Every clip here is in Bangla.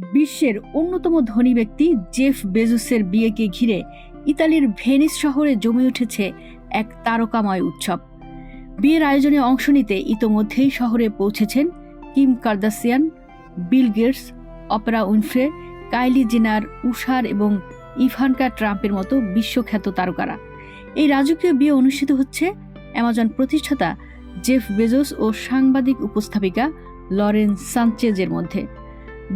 বিশ্বের অন্যতম ধনী ব্যক্তি জেফ বেজোসের বিয়েকে ঘিরে ইতালির ভেনিস শহরে জমে উঠেছে এক তারকাময় উৎসব। বিয়ের আয়োজনে অংশ নিতে ইতোমধ্যেই শহরে পৌঁছেছেন Kim Kardashian, Bill Gates, Oprah Winfrey, Kylie Jenner, উষার এবং ইভানকা ট্রাম্পের মতো বিশ্বখ্যাত তারকারা। এই রাজকীয় বিয়ে অনুষ্ঠিত হচ্ছে অ্যামাজন প্রতিষ্ঠাতা জেফ বেজোস ও সাংবাদিক উপস্থাপিকা লরেন সানচেজের মধ্যে।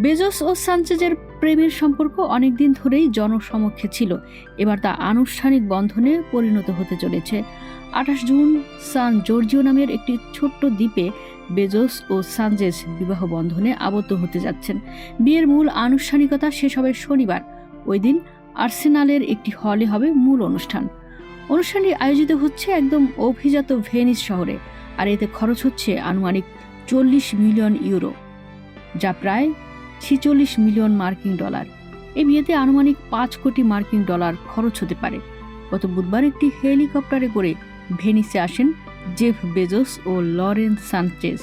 বেজোস ও সানচেজের প্রেমের সম্পর্ক অনেকদিন ধরেই জনসমক্ষে ছিল। এবার তা আনুষ্ঠানিক বন্ধনে পরিণত হতে চলেছে। আঠাশ জুন, সান জর্জিও নামের একটি ছোট্ট দ্বীপে বেজোস ও সানজেস বিবাহ বন্ধনে আবদ্ধ হতে যাচ্ছেন। বিয়ের মূল আনুষ্ঠানিকতা শেষ হবে শনিবার। ওই দিন আর্সেনালের একটি হলে হবে মূল অনুষ্ঠান। অনুষ্ঠানটি আয়োজিত হচ্ছে একদম অভিজাত ভেনিস শহরে, আর এতে খরচ হচ্ছে আনুমানিক চল্লিশ মিলিয়ন ইউরো, যা প্রায় ছিচল্লিশ মিলিয়ন মার্কিন ডলার। এই বিয়েতে আনুমানিক পাঁচ কোটি মার্কিন ডলার খরচ হতে পারে। গত বুধবার একটি হেলিকপ্টারে করে ভেনিসে আসেন জেফ বেজোস ও লরেন্স সানচেজ।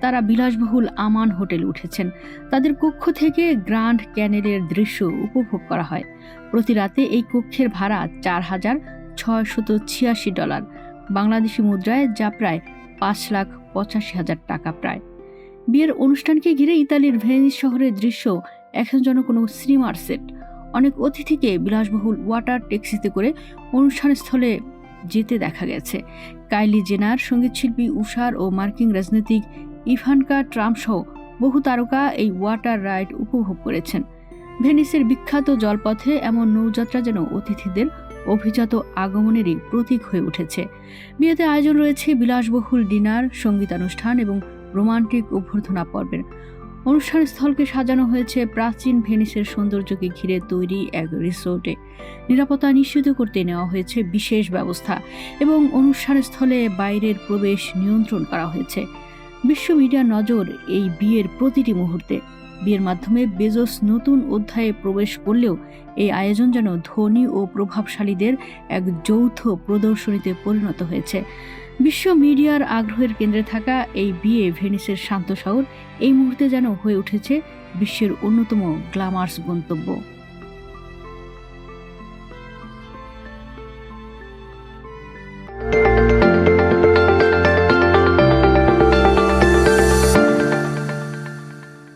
তারা বিলাসবহুল আমান হোটেলে উঠেছেন। তাদের কক্ষ থেকে গ্র্যান্ড ক্যানেলের দৃশ্য উপভোগ করা হয়। প্রতি রাতে এই কক্ষের ভাড়া চার হাজার ছয়শত ছিয়াশি ডলার। বাংলাদেশি মুদ্রায় যা প্রায় পাঁচ লাখ পঁচাশি হাজার টাকা প্রায়। বিয়ের অনুষ্ঠানকে ঘিরে ইতালির ভেনিস শহরের দৃশ্য এখন যেন কোনো সিনেমার সেট। অনেক অতিথিকে বিলাসবহুল ওয়াটার ট্যাক্সিতে করে অনুষ্ঠান স্থলে যেতে দেখা গেছে। কাইলি জেনার, সঙ্গীতশিল্পী উষার ও মার্কিন রাজনীতিক ইভানকা ট্রাম্প সহ বহু তারকা এই ওয়াটার রাইড উপভোগ করেছেন। ভেনিসের বিখ্যাত জলপথে এমন নৌযাত্রা যেন অতিথিদের অভিজাত আগমনেরই প্রতীক হয়ে উঠেছে। বিয়েতে আয়োজন রয়েছে বিলাসবহুল ডিনার, সঙ্গীতানুষ্ঠান এবং রোমান্টিক অভ্যর্থনা পর্বের। অনুষ্ঠান স্থলকে সাজানো হয়েছে প্রাচীন ভেনিসের সৌন্দর্যকে ঘিরে তৈরি এক রিসোর্টে। নিরাপত্তা নিশ্চিত করতে নেওয়া হয়েছে বিশেষ ব্যবস্থা এবং অনুষ্ঠান স্থলে বাইরের প্রবেশ নিয়ন্ত্রণ করা হয়েছে। বিশ্ব মিডিয়ার নজর এই বিয়ের প্রতিটি মুহূর্তে। বিয়ের মাধ্যমে বেজোস নতুন অধ্যায়ে প্রবেশ করলেও এই আয়োজন যেন ধনী ও প্রভাবশালীদের এক যৌথ প্রদর্শনীতে পরিণত হয়েছে। বিশ্ব মিডিয়ার আগ্রহের কেন্দ্রে থাকা এই বিয়ে ভেনিসের শান্ত শহর এই মুহূর্তে যেন হয়ে উঠেছে বিশ্বের অন্যতম গ্লামার্স গন্তব্য।